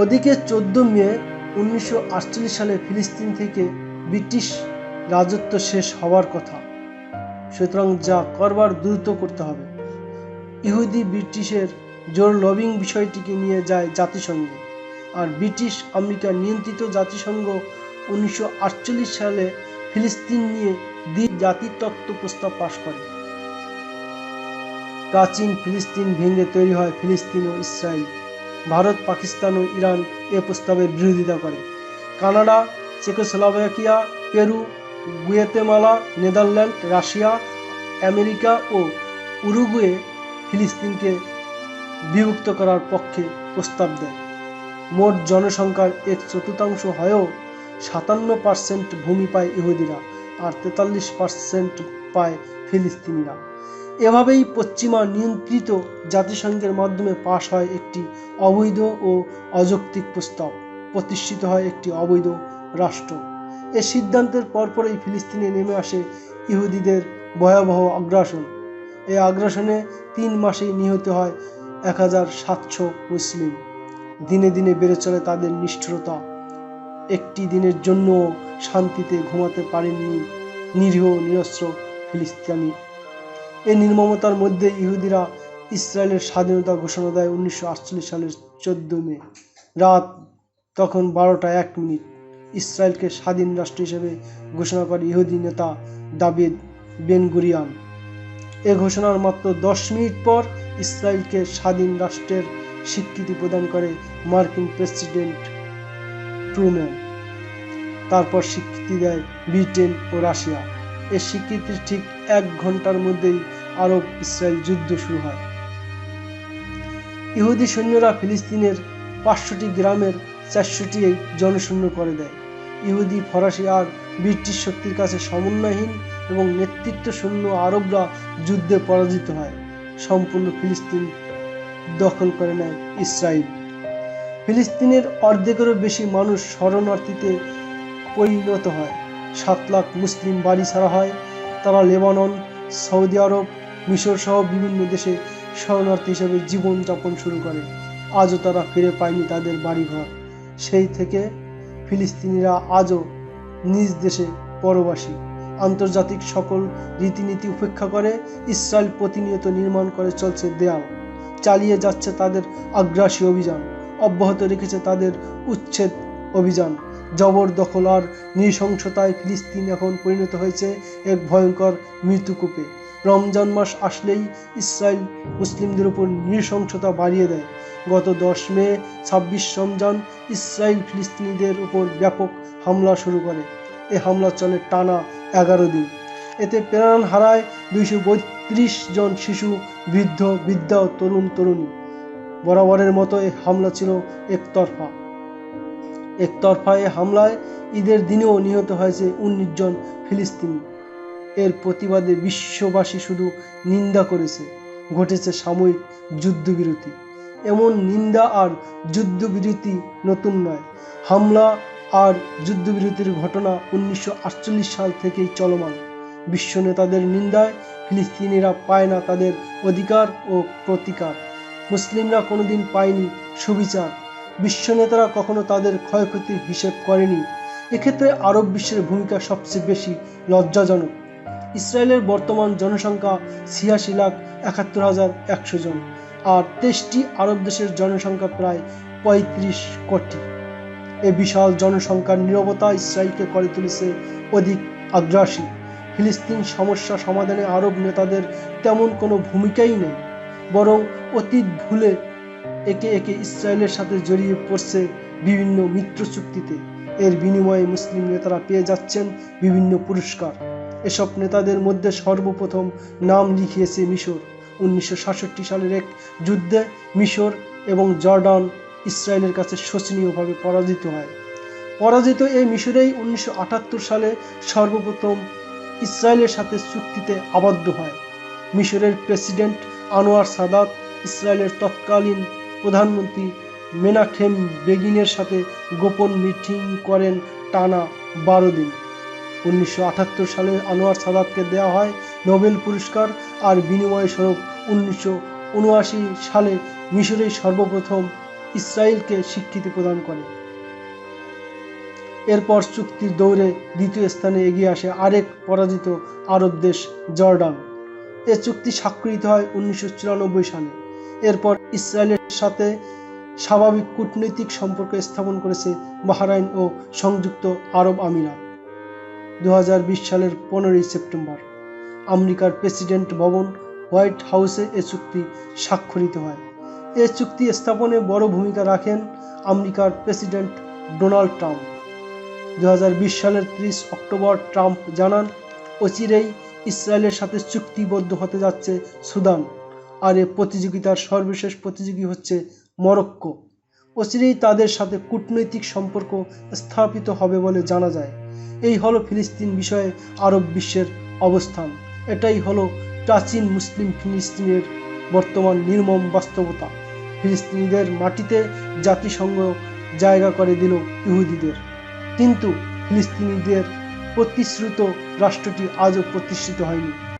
ওদিকে চোদ্দ মে উনিশশো আটচল্লিশ সালে ফিলিস্তিন থেকে ব্রিটিশ রাজত্ব শেষ হওয়ার কথা। সুতরাং যা করবার দ্রুত করতে হবে। ইহুদি ব্রিটিশের জোর লবিং বিষয়টিকে নিয়ে যায় জাতিসংঘে আর ব্রিটিশ আমেরিকা নিয়ন্ত্রিত জাতিসংঘ উনিশশো আটচল্লিশ সালে ফিলিস্তিন নিয়ে দ্বি জাতিতত্ত্ব প্রস্তাব পাশ করে। প্রাচীন ফিলিস্তিন ভেঙে তৈরি হয় ফিলিস্তিন ও ইসরায়েল ভারত, পাকিস্তান ও ইরান এ প্রস্তাবের বিরোধিতা করে। Canada, Czechoslovakia, Peru, Guatemala, Netherland, Russia, America ও উরুগুয়ে ফিলিস্তিনকে বিভক্ত করার পক্ষে প্রস্তাব দেয়। মোট জনসংখ্যার এক চতুর্থাংশ হয়েও সাতান্ন পার্সেন্ট ভূমি পায় ইহুদিরা আর তেতাল্লিশ পার্সেন্ট পায় ফিলিস্তিনিরা। এভাবেই পশ্চিমা নিয়ন্ত্রিত জাতিসংঘের মাধ্যমে পাশ হয় একটি অবৈধ ও অযৌক্তিক প্রস্তাব, প্রতিষ্ঠিত হয় একটি অবৈধ রাষ্ট্র। এ সিদ্ধান্তের পরপরই ফিলিস্তিনে নেমে আসে ইহুদিদের ভয়াবহ আগ্রাসন। এই আগ্রাসনে তিন মাসেই নিহত হয় এক হাজার সাতশো মুসলিম। দিনে দিনে বেড়ে চলে তাদের নিষ্ঠুরতা। একটি দিনের জন্য শান্তিতে ঘুমাতে পারেননি নিরীহ নিরস্ত্র ফিলিস্তিনি এই নির্মমতার মধ্যে ইহুদিরা ইসরায়েলের স্বাধীনতা ঘোষণা দেয় উনিশশো আটচল্লিশ সালের চোদ্দ মে। রাত তখন বারোটা এক মিনিট। ইসরায়েলকে স্বাধীন রাষ্ট্র হিসেবে ঘোষণা করে ইহুদি নেতা দাবিদ বেন গুরিয়ান। এ ঘোষণার মাত্র দশ মিনিট পর ইসরায়েলকে স্বাধীন রাষ্ট্রের স্বীকৃতি প্রদান করে মার্কিন প্রেসিডেন্ট ট্রুম্যান। তারপর স্বীকৃতি দেয় ব্রিটেন ও রাশিয়া। এর স্বীকৃতির ঠিক এক ঘণ্টার মধ্যেই আরব ইসরায়েল যুদ্ধ শুরু হয়। ইহুদি সৈন্যরা ফিলিস্তিনের পাঁচশোটি গ্রামের চারশোটি জনশূন্য করে দেয়। ইহুদি, ফরাসি আর ব্রিটিশ শক্তির কাছে সমন্বয়হীন এবং নেতৃত্ব শূন্য আরবরা যুদ্ধে পরাজিত হয়। সম্পূর্ণ ফিলিস্তিন দখল করে নেয় ইসরায়েল। ফিলিস্তিনের অর্ধেকেরও বেশি মানুষ শরণার্থীতে পরিণত হয়। সাত লাখ মুসলিম বাড়ি ছাড়া হয় তারা লেবানন, সৌদি আরব, মিশর সহ বিভিন্ন দেশে শরণার্থী হিসেবে জীবনযাপন শুরু করে। আজও তারা ফিরে পায়নি তাদের বাড়িঘর। সেই থেকে ফিলিস্তিনিরা আজও নিজ দেশে পরবাসী। আন্তর্জাতিক সকল রীতিনীতি উপেক্ষা করে ইসরায়েল প্রতিনিয়ত নির্মাণ করে চলছে দেয়াল। চালিয়ে যাচ্ছে তাদের আগ্রাসী অভিযান। অব্যাহত রেখেছে তাদের উচ্ছেদ অভিযান। জবরদখল আর নৃশংসতায় ফিলিস্তিন এখন পরিণত হয়েছে এক ভয়ঙ্কর মৃত্যুকূপে। রমজান মাস আসলেই ইসরায়েল মুসলিমদের উপর নৃশংসতা বাড়িয়ে দেয়। গত দশ মে, ছাব্বিশ রমজান ইসরায়েল ফিলিস্তিনিদের উপর ব্যাপক হামলা শুরু করে। এ হামলা চলে টানা এগারো দিন। এতে প্রাণ হারায় দুইশো বত্রিশ জন শিশু, বৃদ্ধ, বৃদ্ধা তরুণ তরুণী বরাবরের মতো এই হামলা ছিল একতরফা। একতরফা এ হামলায় ঈদের দিনেও নিহত হয়েছে উনিশ জন ফিলিস্তিনি। এর প্রতিবাদে বিশ্ববাসী শুধু নিন্দা করেছে, ঘটেছে সাময়িক যুদ্ধবিরতি। এমন নিন্দা আর যুদ্ধবিরতি নতুন নয়। হামলা আর যুদ্ধবিরতির ঘটনা উনিশশো আটচল্লিশ সাল থেকেই চলমান। বিশ্ব নেতাদের নিন্দায় ফিলিস্তিনিরা পায় না তাদের অধিকার ও প্রতিকার। মুসলিমরা কোনোদিন পায়নি সুবিচার। বিশ্ব নেতারা কখনো তাদের ক্ষয়ক্ষতির হিসেব করেনি। এক্ষেত্রে আরব বিশ্বের ভূমিকা সবচেয়ে বেশি লজ্জাজনক। ইসরায়েলের বর্তমান জনসংখ্যা ছিয়াশি লাখ একাত্তর হাজার একশো জন, আর তেইশটি আরব দেশের জনসংখ্যা প্রায় পঁয়ত্রিশ কোটি। এ বিশাল জনসংখ্যার নিরবতা ইসরায়েলকে করে তুলেছে অধিক আগ্রাসী। ফিলিস্তিন সমস্যা সমাধানে আরব নেতাদের তেমন কোনো ভূমিকাই নেই, বরং অতীত ভুলে একে একে ইসরায়েলের সাথে জড়িয়ে পড়ছে বিভিন্ন মিত্র চুক্তিতে। এর বিনিময়ে মুসলিম নেতারা পেয়ে যাচ্ছেন বিভিন্ন পুরস্কার। এসব নেতাদের মধ্যে সর্বপ্রথম নাম লিখিয়েছে মিশর। উনিশশো সাতষট্টি সালের এক যুদ্ধে মিশর এবং জর্ডান ইসরায়েলের কাছে শোচনীয়ভাবে পরাজিত হয়। পরাজিত এই মিশরেই উনিশশো আটাত্তর সালে সর্বপ্রথম ইসরায়েলের সাথে চুক্তিতে আবদ্ধ হয়। মিশরের প্রেসিডেন্ট আনোয়ার সাদাত ইসরায়েলের তৎকালীন প্রধানমন্ত্রী মেনাখেম বেগিনের সাথে গোপন মিটিং করেন টানা বারো দিন। উনিশশো আটাত্তর সালে আনোয়ার সাদাতকে দেওয়া হয় নোবেল পুরস্কার আর বিনিময় স্বরূপ। উনিশশো উনআশি সালে মিশরেই সর্বপ্রথম ইসরায়েলকে স্বীকৃতি প্রদান করে। এরপর চুক্তির দৌড়ে দ্বিতীয় স্থানে এগিয়ে আসে আরেক পরাজিত আরব দেশ জর্ডান। এ চুক্তি স্বাক্ষরিত হয় উনিশশো চুরানব্বই সালে। এরপর ইসরায়েলের সাথে স্বাভাবিক কূটনৈতিক সম্পর্ক স্থাপন করেছে বাহরাইন ও সংযুক্ত আরব আমিরাত। দু হাজার বিশ সালের পনেরোই সেপ্টেম্বর আমেরিকার প্রেসিডেন্ট ভবন হোয়াইট হাউসে এ চুক্তি স্বাক্ষরিত হয়। এ চুক্তি স্থাপনে বড় ভূমিকা রাখেন আমেরিকার প্রেসিডেন্ট ডোনাল্ড ট্রাম্প। দু হাজার বিশ সালের ত্রিশ অক্টোবর ট্রাম্প জানান, অচিরেই ইসরায়েলের সাথে চুক্তিবদ্ধ হতে যাচ্ছে সুদান। আর এ প্রতিযোগিতার সর্বশেষ প্রতিযোগী হচ্ছে মরক্কো। অচিরেই তাদের সাথে কূটনৈতিক সম্পর্ক স্থাপিত হবে বলে জানা যায়। এই হলো ফিলিস্তিন বিষয়ে আরব বিশ্বের অবস্থান। এটাই হলো প্রাচীন মুসলিম ফিলিস্তিনের বর্তমান নির্মম বাস্তবতা। ফিলিস্তিনিদের মাটিতে জাতিসংঘ জায়গা করে দিল ইহুদিদের। কিন্তু ফিলিস্তিনিদের প্রতিশ্রুত রাষ্ট্রটি আজও প্রতিষ্ঠিত হয়নি।